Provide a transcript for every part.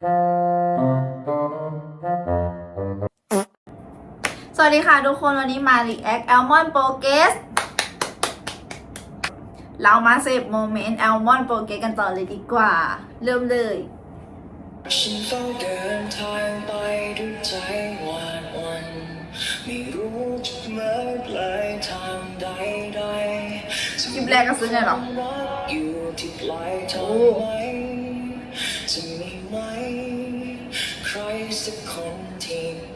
สวัสดีค่ะทุกคนวันนี้มา React Almond Pro g r e s s เรามาเสพโมเมนต์ Almond Pro g r e s s กันต่อเลยดีกว่า เริ่มเลยฉันเฝ้าเดินทางไปด้วยใจหวาดหวันไม่รู้จะเมื่อปลายทางใดใดคลิปแรกก็ซื้อไงหรอรักอยู่ที่ปลายทาง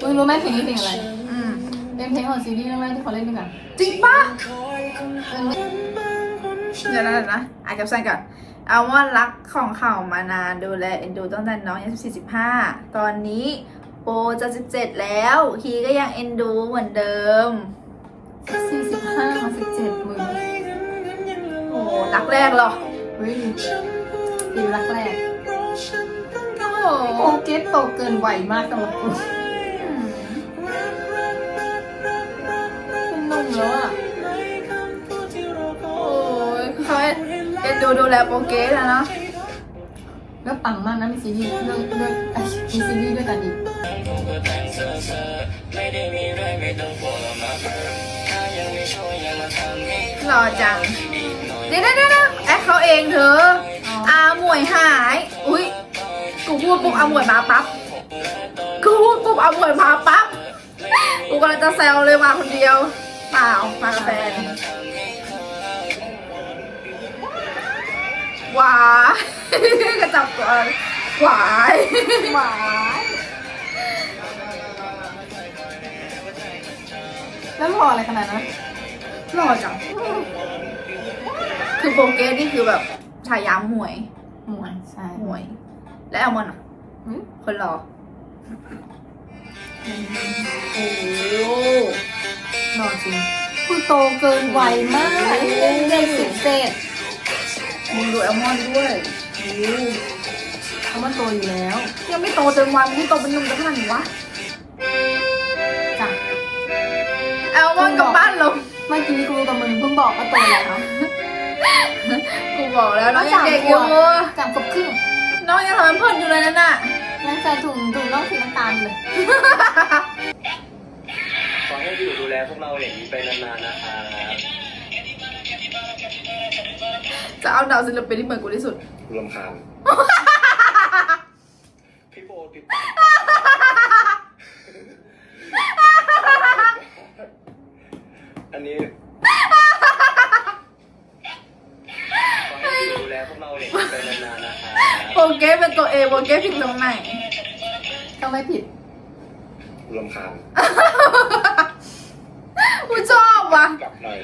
มึงรู้ไหมเพลงนี้เพลงอะไร อืมเป็นเพลงของซีรีส์เรื่องแรกที่เขาเล่นด้วยกันจริงปะคอยคนหาคนบางคนฉันเดี๋ยวนะเดี๋ยวนะอ่านกับสั้นก่อนเอาว่ารักของเขามานานดูแลเอ็นดูตั้งแต่น้องยังสี่สิบห้าตอนนี้โปรจะสิบเจ็ดแล้วฮีก็ยังเอ็นดูเหมือนเดิม45ของ17มึงโอ้โหรักแรกเหรอเฮ้ยดีรักแรก โอ้โหโอเกตโตเกินวัยมากสำหรับกูอืมเป็นหนุ่มแล้วอะ โอ้ยคือเขาเอ็นดูดูแลโปรเกสอะเนาะแล้วปังมากนะมีซีรีส์เรื่องเรื่องเอ้ยมีซีรีส์ด้วยกันอีกไม่ได้มีอะไรไม่ต้องกลัวมาเพิ่มถ้ายังไม่ช่วยยังมาทำให้หล่อจัง เดี๋ยวเดี๋ยวเดี๋ยวแอคเขาเองเธออาหมวยหาย อุ้ย กูพูดปุ๊บอาหมวยมาปั๊บกูพูดปุ๊บอาหมวยมาปั๊บกูกำลังจะแซวเลยมาคนเดียวเปล่ามากับแฟนหวายกระจับก่อนหวายหวายแล้วหล่ออะไรขนาดนั้นหล่อจัง คือโปรเกสนี่คือแบบฉายาหมวย หมวย ใช่ หมวย และแอลมอนอะอืมคนหล่อโอ้โหหล่อจริงคือโตเกินวัยมากเด็กสิบเจ็ดมึงดูแอลมอนด้วยโอ้โหเขามาโตอยู่แล้ว ยังไม่โตเต็มวัยมึงไม่โตเป็นหนุ่มจะขนาดนี้วะจ้ะแอลมอนกลับบ้านลงเมื่อกี้กูกับมึงเพิ่งบอกว่าโตแล้วนะกูบอกแล้วน้องยังเด็กอยู่สามขวบครึ่ง น้องยังทำเป็นเพื่อนอยู่เลยนั่นน่ะ ยังใส่ถุงถุงน่องสีน้ำตาลอยู่เลย ขอให้พี่อยู่ดูแลพวกเราอย่างนี้ไปนานๆนะครับจะเอาดาวศิลปินที่เหมือนกูที่สุดรำคาญพี่โบติดตามอันนี้ขอให้พี่อยู่ดูแลพวกเราอย่างนี้ไปนานๆนะครับ โปร เกสเป็นตัวเองโปรเกสผิดตรงไหนก็ไม่ผิดรำคาญกูชอบว่ะ กลับหน่อย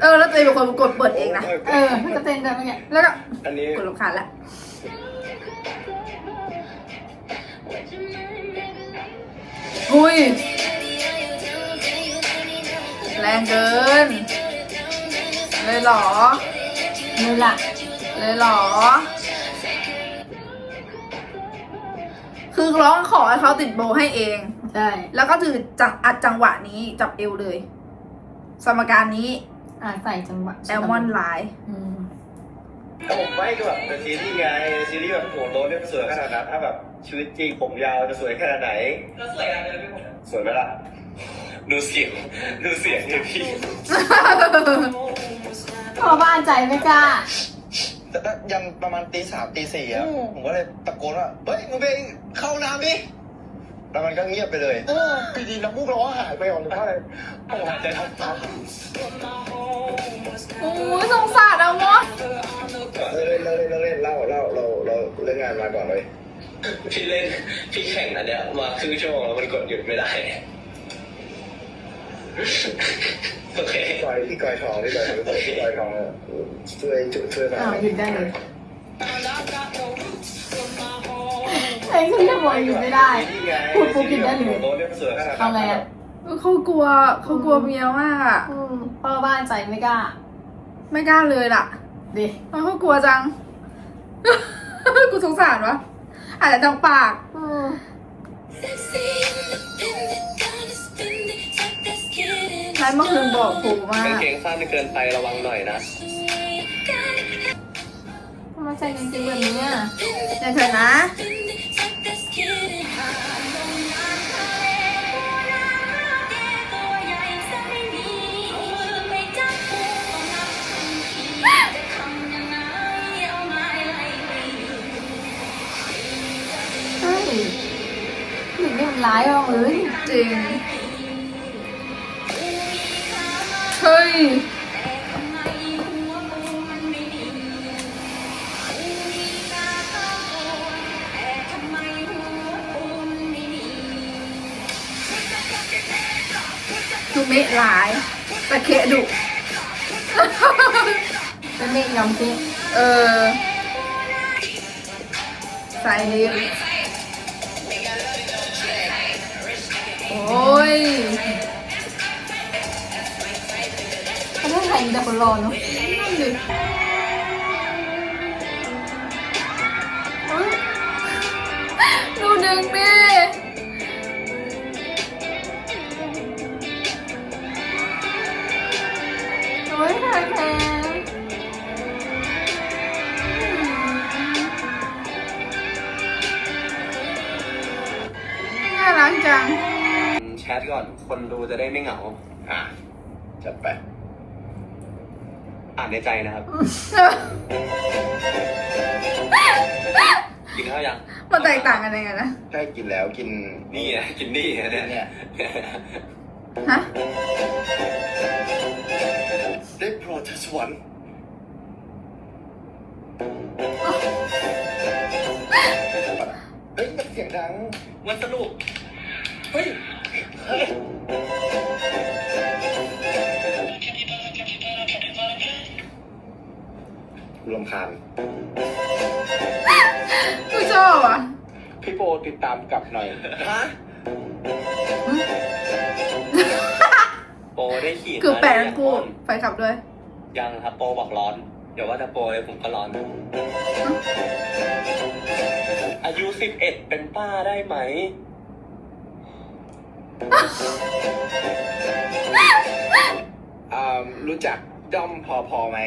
เออ แล้วตัวเองเป็นคนกดเปิดเองนะ เออมันก็เต้นได้ไหมเนี่ยแล้วก็อันนี้กดรำคาญละอุ้ย แรงเกิน เลยเหรอนี่ล่ะ เลยเหรอ คือร้องขอให้เขาติดโบให้เอง ใช่ แล้วก็ถือจังอัดจังหวะนี้จับเอวเลย สมการนี้อ่าใส่จังหวะแอลมอนไลน์อืมผมไม่ก็แบบเป็นซีรีส์ไงซีรีส์แบบโหโตเนี่ยสวยขนาดนั้นถ้าแบบชีวิตจริงผมยาวจะสวยขนาดไหน ก็สวยงามเลยพี่ผมสวยไหมล่ะดูเสียงดูเสียงเนี่ยพี่ พอบ้านใจไม่กล้า แต่ก็ยังประมาณตีสามตีสี่อะผมก็เลยตะโกนว่าเฮ้ยมึงไปเข้าน้ำดิแล้วมันก็เงียบไปเลยโอ้ปีดีน้ำมูกเราก็หายไปหมดเลยเพราะอะไรผมหายใจทับตาโอ้ยสงสารแอลมอนเล่นเล่นเล่นเล่นเล่าเล่าเราเราเล่นงานมาก่อนเลย พี่เล่นพี่แข่งอันเนี้ยมาครึ่งชั่วโมงแล้วมันกดหยุดไม่ได้ โอเคพี่กอยพี่กอยทองพี่กอยทองพี่กอยทองช่วยช่วยช่วยมาอ้าวหยุดได้เลยไอ้คือจะบอกหยุดไม่ได้ พูดปุ๊บหยุดได้เลยโตเนี่ยสวยขนาดนั้นเอาไงอะเขากลัวเขากลัวเมียมากอะอืมพ่อบ้านใจไม่กล้า ไม่กล้าเลยล่ะดิทำไมเขากลัวจัง กูสงสารวะอาจจะทางปากอืม ช้เมื่อคืนบอกผูมากางเกงสั้นเกินไประวังหน่อยนะอืทำไมใส่จริงๆแบบนี้อะเดี๋ยวเถอะนะ เฮ้ยหรือนี่มันร้ายมากเลยจริง เฮ้ยดูเมะหลายต่เคดุเป็นเมฆยอมซิเออใส่ลิฟโอ้ย ยมีแต่คนรอเนาะนั่นดิเฮ้ยดูดึงดิโอ้ยแพงแพงน่ารักจัง แชทก่อน คนดูจะได้ไม่เหงา อะ จัดไป อ่านในใจนะครับ กินข้าวยัง มันแตกต่างกันยังไงนะใกล้กินแล้วกินนี่ไงกินนี่ไงเนี่ยเนี่ยฮะ ได้โปรดเธอสวรรค์เฮ้ยมันเสียงดัง มันสนุก เฮ้ย รำคาญกูชอบอะพี่โปติดตามกลับหน่อย ฮะโปรได้ขี่คือแปลกมาทั้งคู่ไปขับด้วย ยังครับโปรบอกร้อน เดี๋ยวว่าจะโปรเลยผมก็ร้อน อายุสิบเอ็ดเป็นป้าได้ไหม อ่ารู้จักด้อมพอพอไหม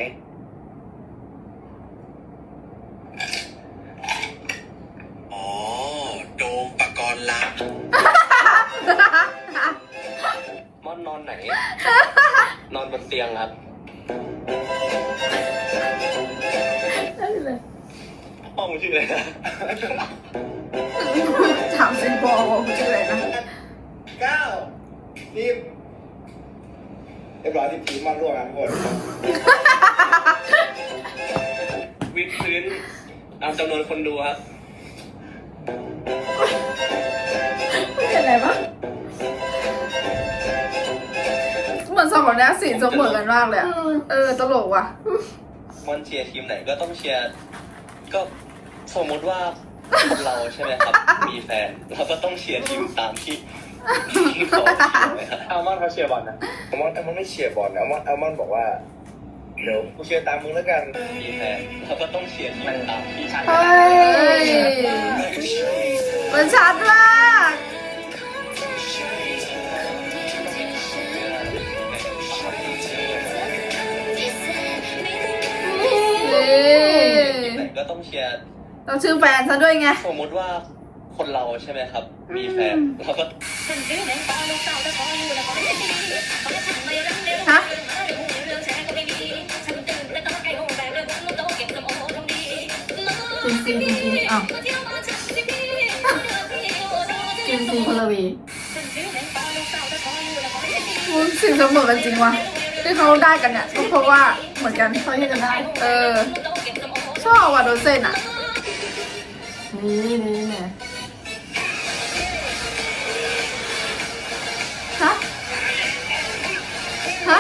นนอนไหน นอนบนเตียงครับได้เลยห้องชื่ออะไรนะถามซิงบอลว่ากูชื่ออะไรนะเก้าสิบเรียบร้อยที่ทีมมาร่วมกันหมดวิดพื้นตามจำนวนคนดูครับ สองคนเนี้ยสีเสมอกันมากเลยอะเออตลกว่ะมอนเชียร์ทีมไหนก็ต้องเชียร์ก็สมมติว่าเราใช่ไหมครับ มีแฟนเราก็ต้องเชียร์ทีมตามที่ที่เขาเชียร์ไหมครับอัลมอนเขาเชียร์บอลนะอัลมอนอัลมอนไม่เชียร์บอลนะอัลมอนอัลมอนบอกว่าเดี๋ยวกูเชียร์ตามมึงแล้วกันมีแฟนเราก็ต้องเชียร์ทีมตามที่เฮ้ยมันชัดมาก ต้องเชียร์ต้องชื่อแฟนซะด้วยไง สมมติว่าคนเราใช่ไหมครับ มีแฟนเราก็ฮะจริงจริงจริงจริงอ้าวจริงจริงพลวีมึงสิ่งเสมอกันจริงวะที่เขาได้กันเนี่ยก็เพราะว่าเหมือนกันเขาที่จะได้ เออ ชอบว่ะโดนเส้นอะ นี่นี่เนี่ยฮะ ฮะ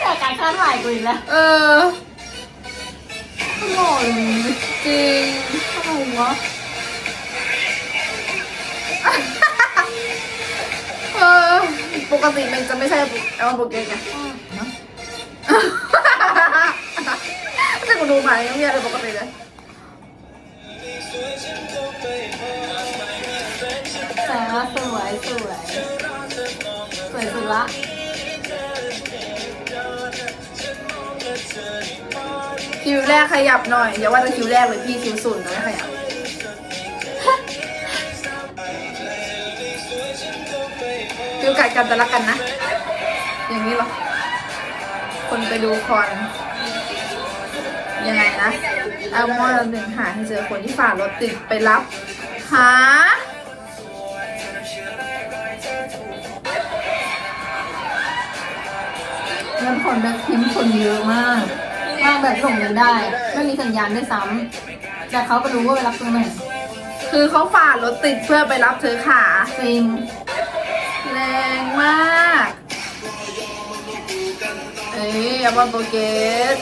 แต่การคาดหมายกูอีกแล้ว เออหล่อจริงทำไมวะเออปกติมันจะไม่ใช่แอลโบเกนไงเนาะ แต่กูดูมายังมีอะไรปกติเลยแต่ว่าสวยสวยสวยสุดละคิวแรกขยับหน่อยอย่าว่าแต่คิวแรกเลยพี่คิวศูนย์ก็ไม่ขยับคิวกัดกันแต่ละกันนะ อย่างนี้หรอ คนไปดูคอนยังไงนะเอาว่าเราหนึ่งหาให้เจอคนที่ฝ่ารถติดไปรับหาแล้วคนแบบพิมพ์คนเยอะมาก มากแบบส่งเงินได้ ไม่มีสัญญาณด้วยซ้ำแต่เขาก็รู้ว่าไปรับตรงไหนคือเขาฝ่ารถติดเพื่อไปรับเธอขาจริงแรงมาก เอ้ยอาบอลโปรเกส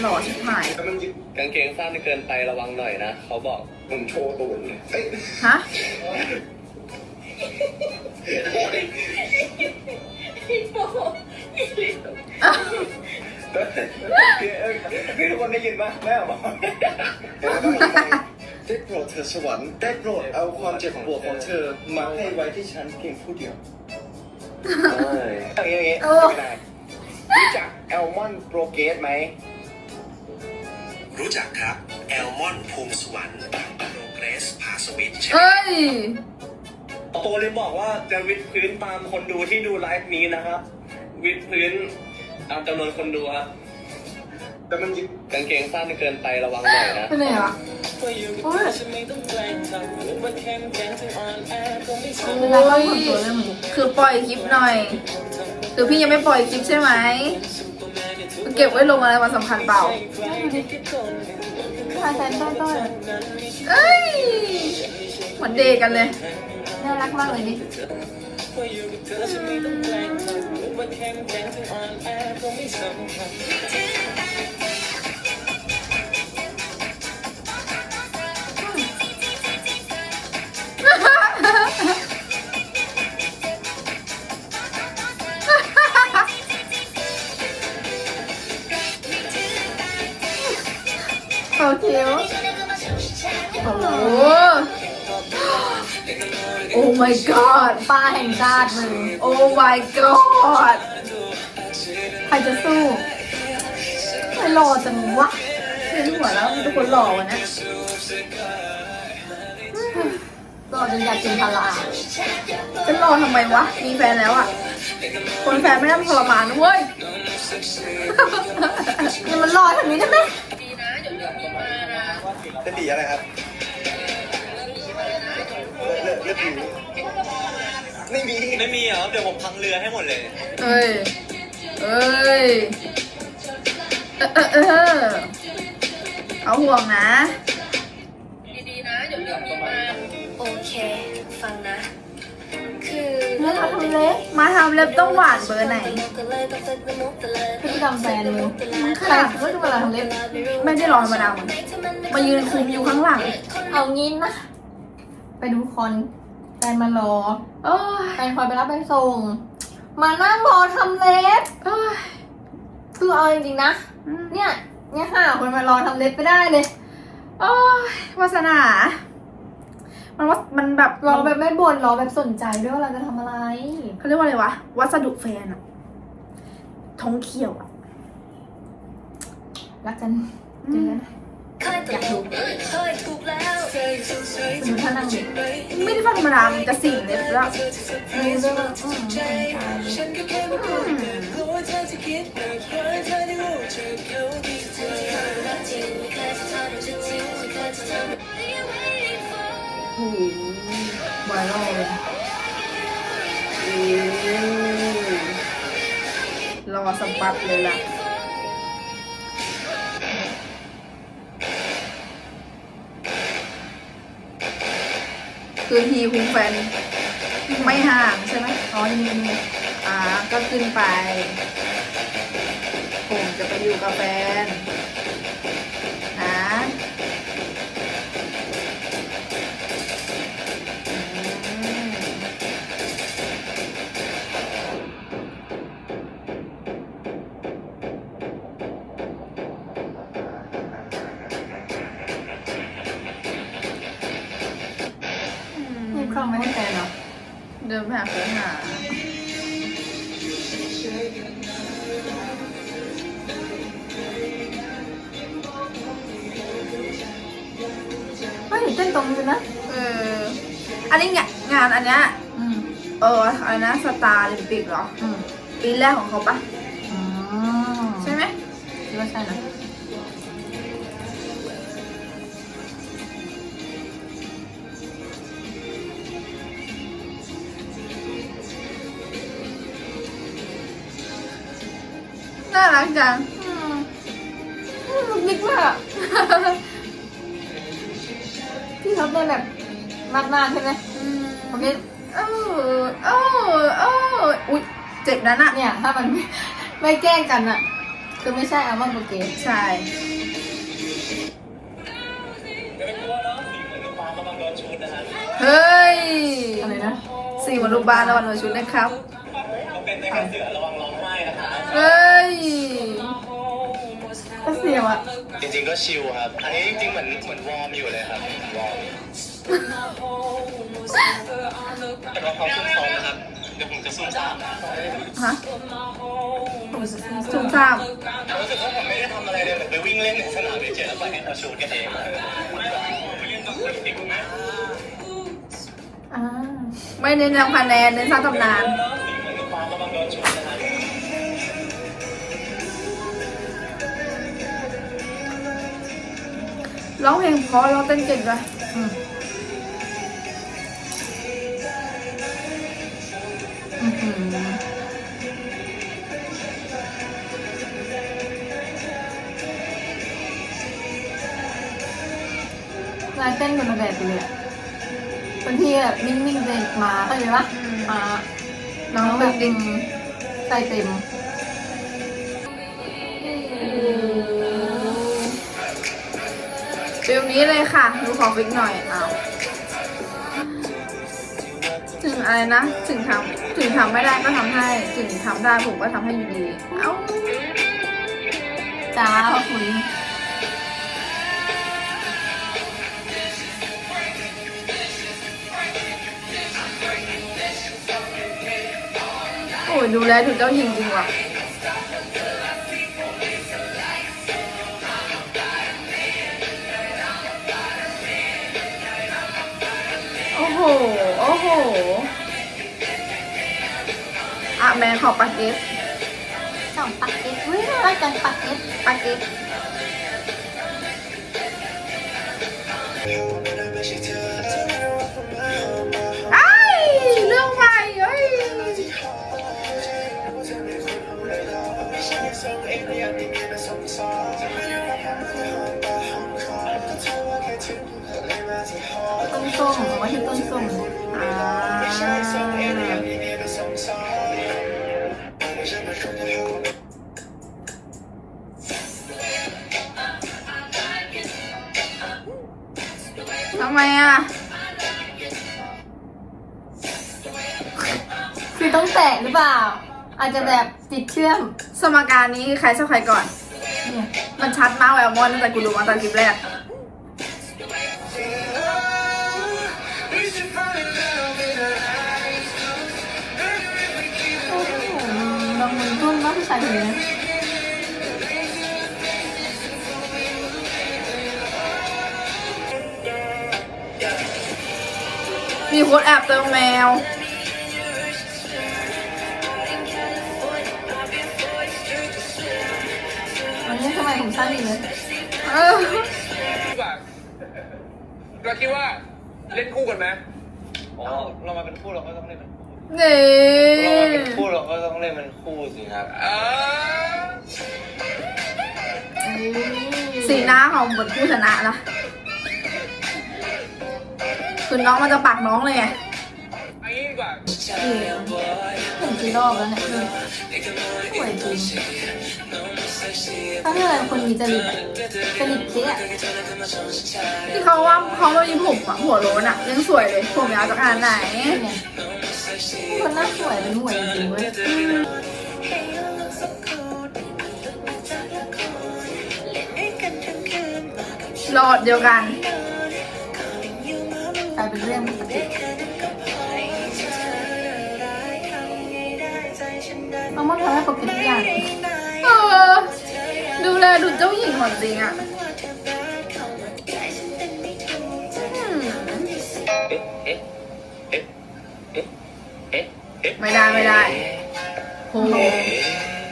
หล่อชิบหายกางเกงสั้นเกินไประวังหน่อยนะเขาบอกมึงโชว์ตูนเอ้ยฮะ พี่ทุกคนได้ยินปะแม่บอกได้โปรดเธอสวรรค์ได้โปรดเอาความเจ็บปวดของเธอมาให้ไว้ที่ฉันเพียงผู้เดียว อย่างนี้อย่างนี้เออไม่ได้รู้จักแอลมอนโปรเกสไหม รู้จักครับ แอลมอนภูมิสวรรค์โปรเกรสพาสวิตใช่ไหมเอ้ย โปรเลยบอกว่าจะวิดพื้นตามคนดูที่ดูไลฟ์นี้นะครับ วิดพื้นตามจำนวนคนดูครับ แต่มันยิงกางเกงสั้นเกินไประวังหน่อยนะ เป็นไงวะโอ้ยเวลาเข้าคนตัวเรื่องมันคือปล่อยคลิปหน่อย คือพี่ยังไม่ปล่อยคลิปใช่ไหมเก็บไว้ลงอะไรมาสำคัญเปล่าชายแซนต้อยต้อยเอ้ยเหมือนเดทกันเลยน่ารักมากเลยดิโอ my god ป้าแห่งชาติมึงโอ้ my god ใครจะสู้ไม่รอจังวะเห็นหัวแล้วมีทุกคนหล่อวะเนี่ยรอจนอยากกินพาราจะรอทำไมวะ มีแฟนแล้วอะคนแฟนไม่ได้ทรมานนะเว้ยเนี่ยมันรอทางนี้ได้ไหมเป็นดีอะไรครับ เลือกเลือกดีไม่มีไม่มีเหรอ เดี๋ยวผมพังเรือให้หมดเลย เอ้ย เอ้ย เออเออเออเขาห่วงนะโอเค ฟังนะ คือเรื่องทำเล็กมาทำเล็บต้องหวานเบอร์ไหนพฤติกรรมแฟนมึงใครก็จะเวลาทำเล็บไม่ได้รอธรรมดามมายืนคุมอยู่ข้างหลัง เอางี้นะ ไปดูคอนแฟนมารอโอ้ยแฟนคอยไปรับไปส่ง มานั่งรอทำเล็บโอ้ยคือเอาจริงๆนะอืมเนี่ย เนี่ยค่ะคนมารอทำเล็บไปได้เลยโอ้ยวาสนา มันว่ามันแบบรอแบบไม่บ่นรอแบบสนใจด้วยว่าเราจะทำอะไร เขาเรียกว่าอะไรวะ วัสดุแฟนอะท้องเขียวอะรักกันเจอกันเคยตกลงเคยถูกแล้วดูท่านั่งไม่ได้ฟังธรรมดามันจะสิ่งเล็บแล้วดูวาอืมสนใจโอ้โหไวรัลเลยโอ้รอสะบัดเลยล่ะ คือฮีฮุ้มแฟนไม่ห่างใช่ไหมอ๋อยังมีมีอ่าก็ขึ้นไปผมจะไปอยู่กับแฟน ไม่หาโค้งหาไม่เต้นตรงเลยนะเอออันนี้เนงานอันเนี้ยเอออะไรนะสตาร์ลิมปิกเหรออปีแรกของเขาปะใช่ไหมคิดว่าใช่นะ จังอืมอืมบิ๊กมากอะพี่ท็อปได้แบบมากๆใช่ไหมอืมโอเคเออเออเอออุ้ยเจ็บนั้นอะเนี่ยถ้ามันไม่ไม่แกล้งกันอะคือไม่ใช่อัลมอนด์โปรเกสใช่ไม่ต้องกลัวเนาะสีเหมือนลูกปลากำลังโดนชุดนะฮะเฮ้ยอะไรนะสี่วันลูกบาลระวันหัวชุดนะครับ เสียวอะจริงๆก็ชิลครับ อันนี้จริงๆเหมือนเหมือนวอร์มอยู่เลยครับวอร์มแต่ว่าเขาซุ่มซ้อมนะครับ เดี๋ยวผมจะซุ่มซ่ามนะฮะซุ่มซ่ามผมรู้สึกว่าผมไม่ได้ทำอะไรเลยเหมือนไปวิ่งเล่นในสนามเฉยๆแล้วปล่อยให้เขาชูดกันเองอะไปเล่นกับคนติดไหมอ่าไม่เน้นนำคะแนนเน้นสร้างตำนาน ร้องเพลงเพราะร้องเต้นเก่งด้วยอืมอื้อหือลายเต้นคนละแบบเลยอะบางทีแบบนิ่งๆเด็กมาเข้าใจปะมาน้องแบบดิงใส่เต็ม ฟิลนี้เลยค่ะ ดูของฟิกหน่อยเอาถึงอะไรนะ ถึงทำถึงทำไม่ได้ก็ทำให้ ถึงทำได้ผมก็ทำให้อยู่ดี เอ้า จ้าขอบคุณโอ้ยดูแลดูเจ้าหญิงจริงว่ะ โอ้โห โอ้โห อะแม่ขอปาเกตสองปักเก็ตอุ้ยน่ารักจังปักเก็ตปาเกตไไมอะ คือต้องแตะหรือเปล่า อาจจะแบบติดเชื่อม สมการนี้ใครชอบใครก่อน เนี่ยมันชัดมากแววมอนตั้งแต่กูดูมาตอนคลิปแรก โอ้โหบางมันรุ่นมากผู้ชายคนนี้ มีคนแอบเติมแมว วันนี้ทำไมผมสั้นอีกเลยเออเราคิดว่าเล่นคู่กันไหมอ๋อเรามาเป็นคู่เราก็ต้องเล่นเป็นคู่นี่เรามาเป็นคู่เราก็ต้องเล่นเป็นคู่สิครับเออสีหน้าของบทผู้ชนะนะ คือน้องมันจะปักน้องเลยไงเอันนี้ดีกว่าเห็นกี่รอบแล้วเนี่ยดูสวยจริงเขาเรียกอะไรคนมีจริตอะจริตเจ๊อะที่เขาว่าเขาไม่มีผมอะหัวโล้นอะยังสวยเลยผมยาวจากอ่านไหนนี่ไงคนหน้าสวยเป็นหวยจริงๆเว้ยหลอดเดียวกัน กลายเป็นเรื่องปกติมาม่าทำให้ปกติทุกอย่างดูแลดูเจ้าหญิงหองจริงอะไม่ได้ไม่ได้โห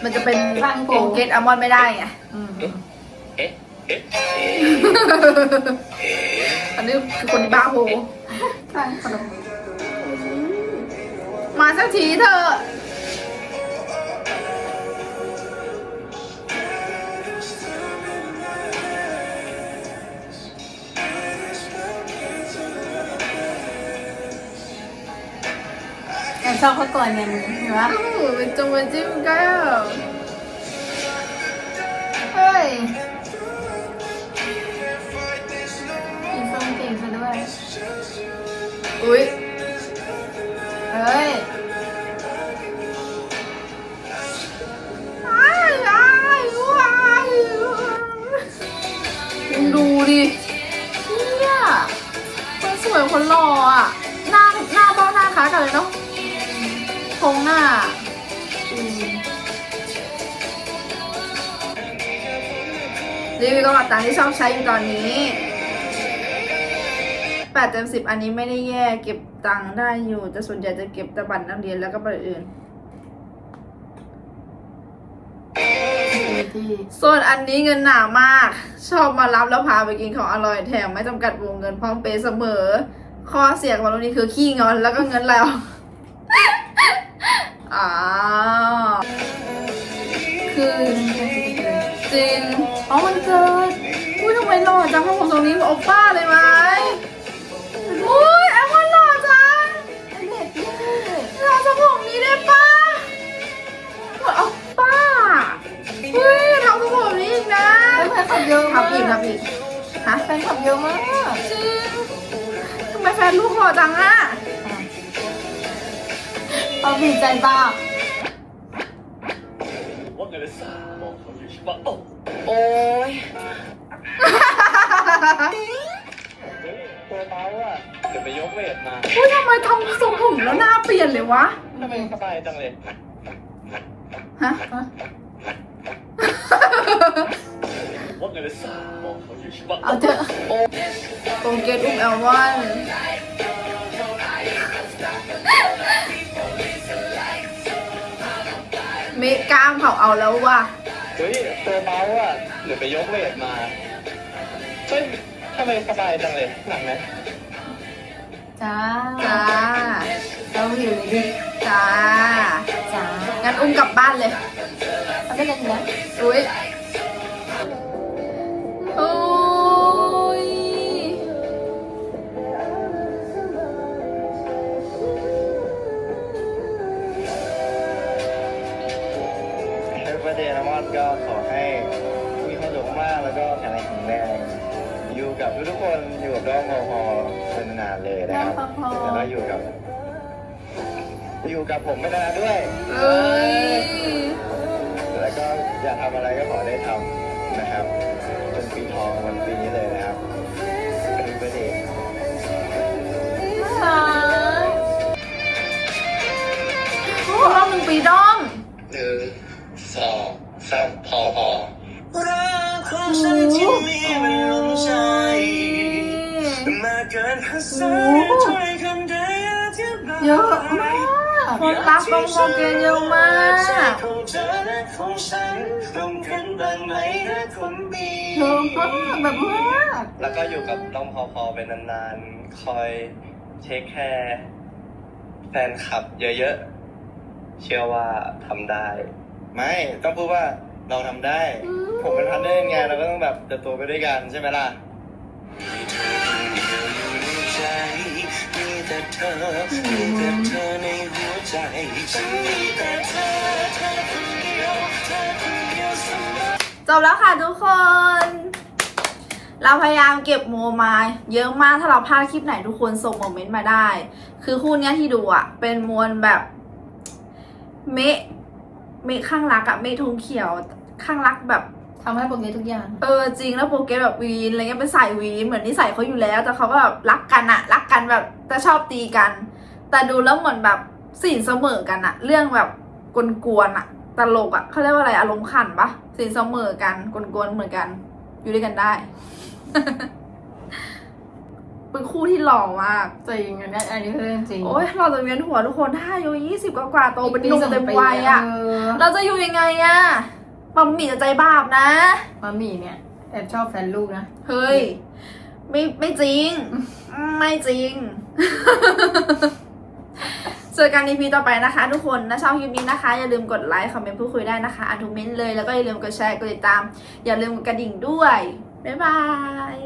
มันจะเป็นร่างโกเกตอัมอนดไม่ได้ไงอันนี้คือคนบ้าโห ร่างขนมมาสักทีเถอะแอบชอบเขาก่อนเนี่ยมึงเห็นปะโอ้โหเป็นจงเป็นจิ้มแก้วเฮ้ย อุ้ยเฮ้ยอ้ายอ้ายว้ายมึงดูดิเนี่ยคนสวยคนหล่ออะ หน้าหน้าเบ้าหน้าค้ากันเลยเนาะโครงหน้าอืมรีวิวกระเป๋าตังค์ที่ชอบใช้อยู่ตอนนี้ แปดเต็มสิบอันนี้ไม่ได้แย่เก็บตังค์ได้อยู่ แต่ส่วนใหญ่จะเก็บแต่บัตรนักเรียนแล้วก็บัตรอื่นดีส่วนอันนี้เงินหนามาก ชอบมารับแล้วพาไปกินของอร่อยแถมไม่จำกัดวงเงินพร้อมเปย์เสมอ ข้อเสียของรุ่นนี้คือขี้งอนแล้วก็เงินแล้วอ้าวคือจริงอ๋อมันเกิดอุ้ยทำไมหล่อจังเพราะผมตรงนี้โอป้าเลยไหม อุ้ยแอมมันหล่อจังเด็ดดิเราจะผมนี้ได้ปะเหมือนโอป้าเฮ้ยทำกับผมนี้อีกนะแล้วแฟนคลับเยอะมากทำอีกทำอีกฮะแฟนคลับเยอะมากจริงทำไมแฟนลูกหล่อจังอะเขาบีบใจบ้าว่าไงเลยสามมองเขาอยู่ใช่ปะโอ้โอ้ย ตัวเบาอะเดี๋ยวไปยกเวทมาอุ้ยทำไมทำทรงผมแล้วหน้าเปลี่ยนเลยวะ ทำไมสบายจังเลยฮะ ว่าไงเลยสามมองเขาอยู่ใช่ปะเอาเถอะโปเกตอุ้มแอลวันเมฆกล้ามเผาเอาแล้วว่ะ เฮ้ยตัวเบาอะเดี๋ยวไปยกเวทมาเฮ้ย ทำไมสบายจังเลยหนักไหมจ้าจ้าเราอยู่เลยดิจ้าจ้างั้นอุ้มกลับบ้านเลยทำได้กันอยู่นะอุ้ยโอ้ยแฮปปี้เดย์นะมอดก็ขอให้มีความสุขมากแล้วก็แข็งแรงแข็งแรงอยู่ กับทุกๆคนอยู่กับด้อมพอพอเป็นนานๆเลยนะครับด้อมพอพอ แล้วก็อยู่กับ อยู่กับผมไม่นานๆด้วย เอ้ยแล้วก็อยากทำอะไรก็ขอได้ทำนะครับจนปีทองวันปีนี้เลยนะครับเป็นประเด็นน่ารักโอ้รอบหนึ่งปีด้อมหนึ่งสองสามพอพอ รักของฉันที่มีมันล้นใจมา เยอะมากคนรักต้องโปเกตเยอะมากเธอและของฉันรวงกคนมีเยอะมากแบบมากแล้วก็อยู่กับน้องพอพอเป็นานๆ คอยเทคแคร์แฟนคลับเยอะๆ เชื่อว่าทำได้ ไม่ต้องพูดว่าเราทำได้ ผมเป็นพันเดอร์ไงเราก็ต้องแบบเติบโตไปด้วยกันใช่ไหมล่ะ ใจมีแต่เธอมีแต่เธอในหัวใจฉันมีแต่เธอเธอคนเดียวเธอคนเดียวเสมอ จบแล้วค่ะทุกคน เราพยายามเก็บโมมา เยอะมากถ้าเราพลาดคลิปไหนทุกคนส่งโมเมนต์มาได้ คือคู่เนี้ยที่ดูอะเป็นมวลแบบ เมะเมะข้างรักอะเมะทงเขียวข้างรักแบบ ทำให้โปรเกรสทุกอย่าง เออจริงแล้วโปรเกรสแบบวีนอะไรเงี้ยเป็นสายวีนเหมือนนิสัยเขาอยู่แล้ว แต่เขาก็แบบรักกันอะรักกันแบบแต่ชอบตีกัน แต่ดูแล้วเหมือนแบบสินเสมอกันอะเรื่องแบบกวนๆอะตลกอะเขาเรียกว่าอะไรอารมณ์ขันปะสินเสมอกันกวนๆเหมือนกัน อยู่ด้วยกันได้ เป็นคู่ที่หล่อมาก จริงอันนี้อันนี้คือเรื่องจริง โอ้ยเราจะเวียนหัวทุกคนถ้าอายุยี่สิบกว่าๆโตเป็นหนุ่มเต็มวัยอะเออเราจะอยู่ยังไงอะ มัมมี่จะใจบาปนะ มามี่เนี่ยแอบชอบแฟนลูกนะ เฮ้ย ไม่ไม่จริง ไม่จริง เจอกันในพีต่อไปนะคะ ทุกคนถ้าชอบคลิปนี้นะคะ อย่าลืมกดไลค์คอมเมนต์พูดคุยได้นะคะอ่านทุกเมนต์เลยแล้วก็อย่าลืมกดแชร์กดติดตาม อย่าลืมกดกระดิ่งด้วย บ๊ายบาย